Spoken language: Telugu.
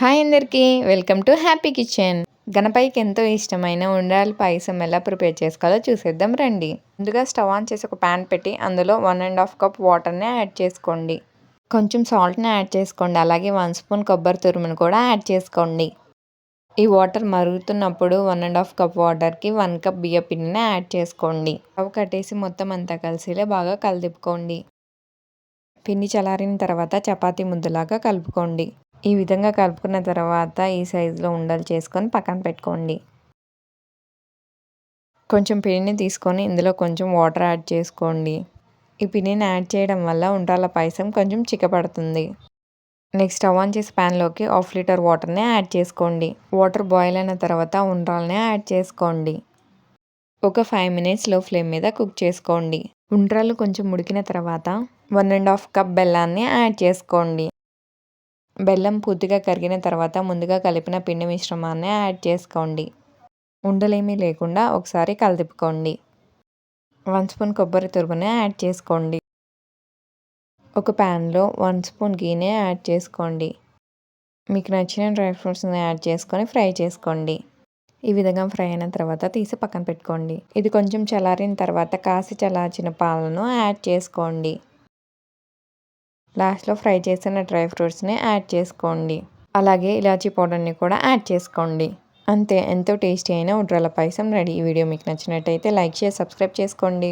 హాయ్ అందరికీ వెల్కమ్ టు హ్యాపీ కిచెన్. గణపైకి ఎంతో ఇష్టమైన ఉండాలి పాయసం ఎలా ప్రిపేర్ చేసుకోవాలో చూసేద్దాం రండి. ముందుగా స్టవ్ ఆన్ చేసి ఒక ప్యాన్ పెట్టి అందులో వన్ అండ్ హాఫ్ కప్ వాటర్ని యాడ్ చేసుకోండి. కొంచెం సాల్ట్ని యాడ్ చేసుకోండి అలాగే వన్ స్పూన్ కొబ్బరి తురుమును కూడా యాడ్ చేసుకోండి. ఈ వాటర్ మరుగుతున్నప్పుడు వన్ అండ్ హాఫ్ కప్ వాటర్కి వన్ కప్ బియ్య పిండిని యాడ్ చేసుకోండి. అవి కట్టేసి మొత్తం అంతా కలిసిలే బాగా కలిదిపుకోండి పిండి చలారిన తర్వాత చపాతీ ముద్దలాగా కలుపుకోండి. ఈ విధంగా కలుపుకున్న తర్వాత ఈ సైజులో ఉండలు చేసుకొని పక్కన పెట్టుకోండి. కొంచెం పిండిని తీసుకొని ఇందులో కొంచెం వాటర్ యాడ్ చేసుకోండి. ఈ పిండిని యాడ్ చేయడం వల్ల ఉండ్రాల పాయసం కొంచెం చిక్కపడుతుంది. నెక్స్ట్ స్టవ్ ఆన్ చేసి ప్యాన్లోకి హాఫ్ లీటర్ వాటర్ని యాడ్ చేసుకోండి. వాటర్ బాయిల్ అయిన తర్వాత ఉండ్రాలని యాడ్ చేసుకోండి. ఒక ఫైవ్ మినిట్స్లో ఫ్లేమ్ మీద కుక్ చేసుకోండి. ఉండ్రాలు కొంచెం ఉడికిన తర్వాత వన్ అండ్ హాఫ్ కప్ బెల్లాన్ని యాడ్ చేసుకోండి. బెల్లం పూర్తిగా కరిగిన తర్వాత ముందుగా కలిపిన పిండి మిశ్రమాన్ని యాడ్ చేసుకోండి. ఉండలేమీ లేకుండా ఒకసారి కలిపుకోండి వన్ స్పూన్ కొబ్బరి తురుముని యాడ్ చేసుకోండి. ఒక ప్యాన్లో వన్ స్పూన్ గీనే యాడ్ చేసుకోండి. మీకు నచ్చిన డ్రై ఫ్రూట్స్ని యాడ్ చేసుకొని ఫ్రై చేసుకోండి. ఈ విధంగా ఫ్రై అయిన తర్వాత తీసి పక్కన పెట్టుకోండి. ఇది కొంచెం చల్లారిన తర్వాత కాసి చల్లార్చిన పాలను యాడ్ చేసుకోండి. లాస్ట్లో ఫ్రై చేసిన డ్రై ఫ్రూట్స్ని యాడ్ చేసుకోండి. అలాగే ఇలాచీ పౌడర్ని కూడా యాడ్ చేసుకోండి. అంతే ఎంతో టేస్టీ అయిన ఉడ్రల పాయసం రెడీ. ఈ వీడియో మీకు నచ్చినట్టయితే లైక్ చేసి సబ్స్క్రైబ్ చేసుకోండి.